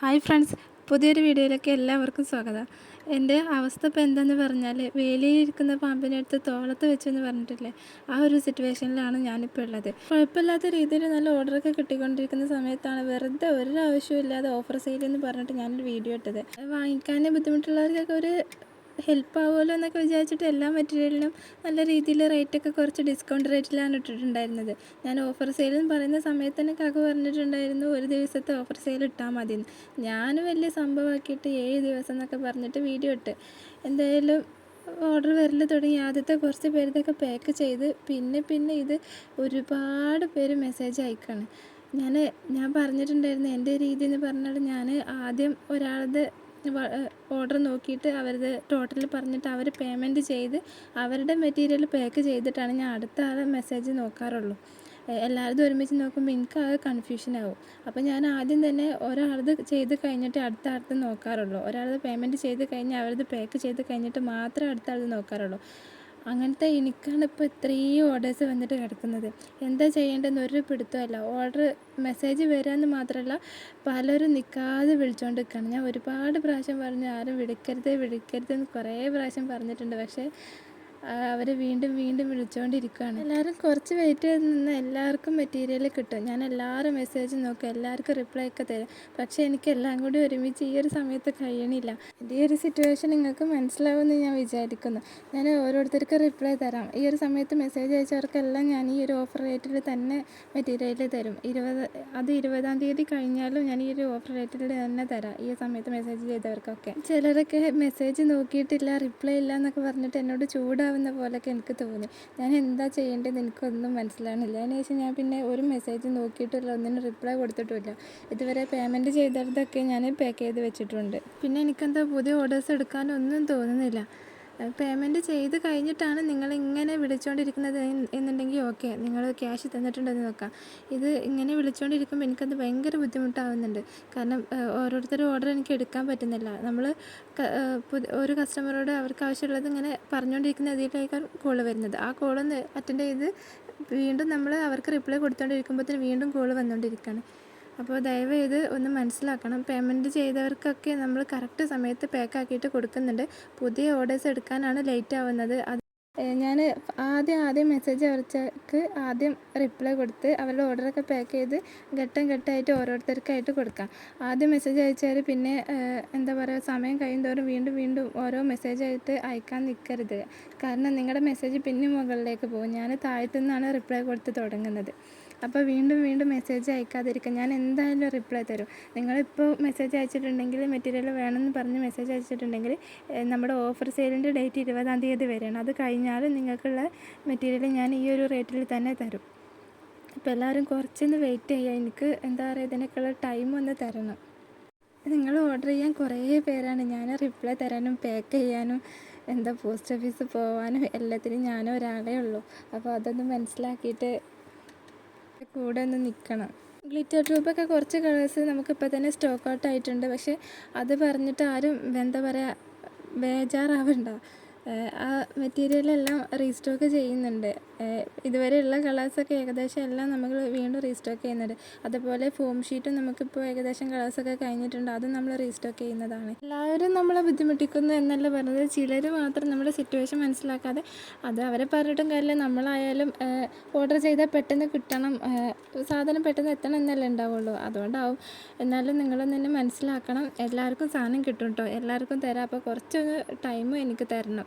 Hi friends പുതിയൊരു വീഡിയോയിലേക്ക് എല്ലാവർക്കും സ്വാഗതം. എന്റെ അവസ്ഥ ഇപ്പോൾ എന്താണെന്ന് പറഞ്ഞാൽ വേലിയിലിരിക്കുന്ന പാമ്പിനെ എടുത്ത് തോളത്ത് വെച്ചെന്ന് പറഞ്ഞിട്ടില്ലേ? ആ ഒരു സിറ്റുവേഷനിലാണ് ഞാനിപ്പോൾ ഉള്ളത്. കുഴപ്പമില്ലാത്ത രീതിയിൽ നല്ല ഓർഡറൊക്കെ കിട്ടിക്കൊണ്ടിരിക്കുന്ന സമയത്താണ് വെറുതെ ഒരു ആവശ്യമില്ലാതെ ഓഫർ സെയിൽ എന്ന് പറഞ്ഞിട്ട് ഞാനൊരു വീഡിയോ ഇട്ടത്. വാങ്ങിക്കാൻ ബുദ്ധിമുട്ടുള്ളവർക്കൊക്കെ ഒരു ഹെൽപ്പ് ആവുമല്ലോ എന്നൊക്കെ വിചാരിച്ചിട്ട് എല്ലാ മെറ്റീരിയലിനും നല്ല രീതിയിൽ റേറ്റൊക്കെ കുറച്ച് ഡിസ്കൗണ്ട് റേറ്റിലാണ് ഇട്ടിട്ടുണ്ടായിരുന്നത്. ഞാൻ ഓഫർ സെയിൽ എന്ന് പറയുന്ന സമയത്ത് തന്നെ കാക്ക പറഞ്ഞിട്ടുണ്ടായിരുന്നു ഒരു ദിവസത്തെ ഓഫർ സെയിൽ ഇട്ടാൽ മതി എന്ന് ഞാൻ വലിയ സംഭവമാക്കിയിട്ട് ഏഴ് ദിവസം എന്നൊക്കെ പറഞ്ഞിട്ട് വീഡിയോ ഇട്ട്. എന്തായാലും ഓർഡർ വരൽ തുടങ്ങി. ആദ്യത്തെ കുറച്ച് പേരുതൊക്കെ പാക്ക് ചെയ്ത് പിന്നെ പിന്നെ ഇത് ഒരുപാട് പേര് മെസ്സേജ് അയക്കാണ്. ഞാൻ ഞാൻ പറഞ്ഞിട്ടുണ്ടായിരുന്നു എന്റെ രീതി എന്ന് പറഞ്ഞാൽ ഞാൻ ആദ്യം ഒരാളത് ഓർഡർ നോക്കിയിട്ട് അവരുടെ ടോട്ടൽ പറഞ്ഞിട്ട് അവർ പേയ്മെന്റ് ചെയ്ത് അവരുടെ മെറ്റീരിയൽ പാക്ക് ചെയ്തിട്ടാണ് ഞാൻ അടുത്ത ആളെ മെസ്സേജ് നോക്കാറുള്ളൂ. എല്ലാവരും ഒരുമിച്ച് നോക്കുമ്പോൾ എനിക്ക് അത് കൺഫ്യൂഷൻ ആവും. അപ്പോൾ ഞാൻ ആദ്യം തന്നെ ഒരാളത് ചെയ്ത് കഴിഞ്ഞിട്ട് അടുത്ത ആളത്ത് നോക്കാറുള്ളൂ. ഒരാളത് പേയ്മെന്റ് ചെയ്ത് കഴിഞ്ഞ് അവരത് പാക്ക് ചെയ്ത് കഴിഞ്ഞിട്ട് മാത്രമേ അടുത്ത ആളത് നോക്കാറുള്ളൂ. അങ്ങനത്തെ എനിക്കാണ് ഇപ്പോൾ ഇത്രയും ഓർഡേഴ്സ് വന്നിട്ട് കിടക്കുന്നത്. എന്താ ചെയ്യേണ്ടതെന്ന് ഒരു പിടുത്തമല്ല ഓർഡർ മെസ്സേജ് വരാമെന്ന് മാത്രമല്ല പലരും നിൽക്കാതെ വിളിച്ചുകൊണ്ട് നിൽക്കുകയാണ് ഞാൻ ഒരുപാട് പ്രാവശ്യം പറഞ്ഞു ആരും വിളിക്കരുത് വിളിക്കരുത് എന്ന് കുറേ പ്രാവശ്യം പറഞ്ഞിട്ടുണ്ട്. പക്ഷേ അവർ വീണ്ടും വീണ്ടും വിളിച്ചുകൊണ്ടിരിക്കുകയാണ് എല്ലാവരും കുറച്ച് വെയിറ്റ് നിന്ന് എല്ലാവർക്കും മെറ്റീരിയൽ കിട്ടും. ഞാൻ എല്ലാവരും മെസ്സേജ് നോക്കും എല്ലാവർക്കും റിപ്ലൈ ഒക്കെ തരും. പക്ഷേ എനിക്ക് എല്ലാം കൂടി ഒരുമിച്ച് ഈ ഒരു സമയത്ത് കഴിയണില്ല. ഈ ഒരു സിറ്റുവേഷൻ നിങ്ങൾക്ക് മനസ്സിലാവുമെന്ന് ഞാൻ വിചാരിക്കുന്നു. ഞാൻ ഓരോരുത്തർക്ക് റിപ്ലൈ തരാം. ഈ ഒരു സമയത്ത് മെസ്സേജ് അയച്ചവർക്കെല്ലാം ഞാൻ ഈ ഒരു ഓഫർ റേറ്റിൽ തന്നെ മെറ്റീരിയൽ തരും. ഇരുപത് അത് ഇരുപതാം തീയതി കഴിഞ്ഞാലും ഞാൻ ഈ ഒരു ഓഫർ റേറ്റിൽ തന്നെ തരാം ഈ സമയത്ത് മെസ്സേജ് ചെയ്തവർക്കൊക്കെ. ചിലരൊക്കെ മെസ്സേജ് നോക്കിയിട്ടില്ല റിപ്ലൈ ഇല്ല എന്നൊക്കെ പറഞ്ഞിട്ട് എന്നോട് ചൂടാ മനസ്സിലാവുന്ന പോലെയൊക്കെ എനിക്ക് തോന്നി. ഞാൻ എന്താ ചെയ്യേണ്ടതെന്ന് എനിക്കൊന്നും മനസ്സിലാവുന്നില്ല. അതിന് ശേഷം ഞാൻ പിന്നെ ഒരു മെസ്സേജ് നോക്കിയിട്ടില്ല ഒന്നിനും റിപ്ലൈ കൊടുത്തിട്ടുമില്ല. ഇതുവരെ പേയ്മെന്റ് ചെയ്തതൊക്കെ ഞാൻ പാക്ക് ചെയ്ത് വെച്ചിട്ടുണ്ട്. പിന്നെ എനിക്കെന്താ പുതിയ ഓർഡേഴ്സ് എടുക്കാനൊന്നും തോന്നുന്നില്ല. പേയ്മെന്റ് ചെയ്ത് കഴിഞ്ഞിട്ടാണ് നിങ്ങൾ ഇങ്ങനെ വിളിച്ചുകൊണ്ടിരിക്കുന്നത് എന്നുണ്ടെങ്കിൽ ഓക്കെ. നിങ്ങൾ ക്യാഷ് തന്നിട്ടുണ്ടെന്ന് നോക്കാം. ഇത് ഇങ്ങനെ വിളിച്ചുകൊണ്ടിരിക്കുമ്പോൾ എനിക്കത് ഭയങ്കര ബുദ്ധിമുട്ടാവുന്നുണ്ട്. കാരണം ഓരോരുത്തരും ഓർഡർ എനിക്ക് എടുക്കാൻ പറ്റുന്നില്ല. നമ്മൾ ഒരു കസ്റ്റമറോട് അവർക്ക് ആവശ്യമുള്ളത് ഇങ്ങനെ പറഞ്ഞുകൊണ്ടിരിക്കുന്ന ഇതിലേക്കാണ് കോൾ വരുന്നത്. ആ കോളൊന്ന് അറ്റൻഡ് ചെയ്ത് വീണ്ടും നമ്മൾ അവർക്ക് റിപ്ലൈ കൊടുത്തുകൊണ്ടിരിക്കുമ്പോഴത്തേന് വീണ്ടും കോൾ വന്നുകൊണ്ടിരിക്കുകയാണ് അപ്പോൾ ദയവേത് ഒന്ന് മനസ്സിലാക്കണം. പേയ്മെന്റ് ചെയ്തവർക്കൊക്കെ നമ്മൾ കറക്റ്റ് സമയത്ത് പാക്ക് ആക്കിയിട്ട് കൊടുക്കുന്നുണ്ട്. പുതിയ ഓർഡേഴ്സ് എടുക്കാനാണ് ലേറ്റ് ആവുന്നത്. അത് ഞാൻ ആദ്യം ആദ്യം മെസ്സേജ് അവർക്ക് ആദ്യം റിപ്ലൈ കൊടുത്ത് അവരുടെ ഓർഡറൊക്കെ പാക്ക് ചെയ്ത് ഘട്ടം ഘട്ടമായിട്ട് ഓരോരുത്തർക്കായിട്ട് കൊടുക്കാം. ആദ്യം മെസ്സേജ് അയച്ചാൽ പിന്നെ എന്താ പറയുക സമയം കഴിയുമോറും വീണ്ടും വീണ്ടും ഓരോ മെസ്സേജ് ആയിട്ട് അയക്കാൻ നിൽക്കരുത് കാരണം നിങ്ങളുടെ മെസ്സേജ് പിന്നെ മുകളിലേക്ക് പോകും. ഞാൻ താഴത്തു നിന്നാണ് റിപ്ലൈ കൊടുത്ത് തുടങ്ങുന്നത്. അപ്പോൾ വീണ്ടും വീണ്ടും മെസ്സേജ് അയക്കാതിരിക്കുക ഞാൻ എന്തായാലും റിപ്ലൈ തരും. നിങ്ങളിപ്പോൾ മെസ്സേജ് അയച്ചിട്ടുണ്ടെങ്കിൽ മെറ്റീരിയൽ വേണമെന്ന് പറഞ്ഞ് മെസ്സേജ് അയച്ചിട്ടുണ്ടെങ്കിൽ നമ്മുടെ ഓഫർ സെയിലിന്റെ ഡേറ്റ് ഇരുപതാം തീയതി വരെയാണ്. അത് കഴിഞ്ഞാൽ നിങ്ങൾക്കുള്ള മെറ്റീരിയൽ ഞാൻ ഈ ഒരു റേറ്റിൽ തന്നെ തരും. അപ്പോൾ എല്ലാവരും കുറച്ചൊന്ന് വെയിറ്റ് ചെയ്യുക. എനിക്ക് എന്താ പറയുക ഇതിനൊക്കെയുള്ള ടൈം ഒന്ന് തരണം. നിങ്ങൾ ഓർഡർ ചെയ്യാൻ കുറേ പേരാണ്. ഞാൻ റിപ്ലൈ തരാനും പാക്ക് ചെയ്യാനും എന്താ പോസ്റ്റ് ഓഫീസ് പോകാനും എല്ലാത്തിനും ഞാനും ഒരാളേ ഉള്ളൂ. അപ്പോൾ അതൊന്ന് മനസ്സിലാക്കിയിട്ട് കൂടെ ഒന്ന് നിൽക്കണം ഗ്ലിറ്റർ ട്യൂബൊക്കെ കുറച്ച് കളേഴ്സ് നമുക്കിപ്പോൾ തന്നെ സ്റ്റോക്ക് ഔട്ട് ആയിട്ടുണ്ട്. പക്ഷേ അത് പറഞ്ഞിട്ട് ആരും എന്താ പറയുക ബേജാറാവണ്ട. ആ മെറ്റീരിയലെല്ലാം റീസ്റ്റോക്ക് ചെയ്യുന്നുണ്ട്. ഇതുവരെയുള്ള കളേഴ്സൊക്കെ ഏകദേശം എല്ലാം നമ്മൾ വീണ്ടും റീസ്റ്റോക്ക് ചെയ്യുന്നുണ്ട്. അതുപോലെ ഫോം ഷീറ്റും നമുക്കിപ്പോൾ ഏകദേശം കളേഴ്സൊക്കെ കഴിഞ്ഞിട്ടുണ്ട്. അതും നമ്മൾ റീസ്റ്റോക്ക് ചെയ്യുന്നതാണ്. എല്ലാവരും നമ്മളെ ബുദ്ധിമുട്ടിക്കുന്നു എന്നല്ല പറഞ്ഞത്. ചിലർ മാത്രം നമ്മുടെ സിറ്റുവേഷൻ മനസ്സിലാക്കാതെ അത് അവരെ പറഞ്ഞിട്ടും കാര്യമില്ല. നമ്മളായാലും ഓർഡർ ചെയ്താൽ പെട്ടെന്ന് കിട്ടണം. സാധനം പെട്ടെന്ന് എത്തണം എന്നല്ലേ ഉണ്ടാവുള്ളൂ. അതുകൊണ്ടാവും. എന്നാലും നിങ്ങളും തന്നെ മനസ്സിലാക്കണം. എല്ലാവർക്കും സാധനം കിട്ടും കേട്ടോ എല്ലാവർക്കും തരാം. അപ്പോൾ കുറച്ചൊന്ന് ടൈമും എനിക്ക് തരണം.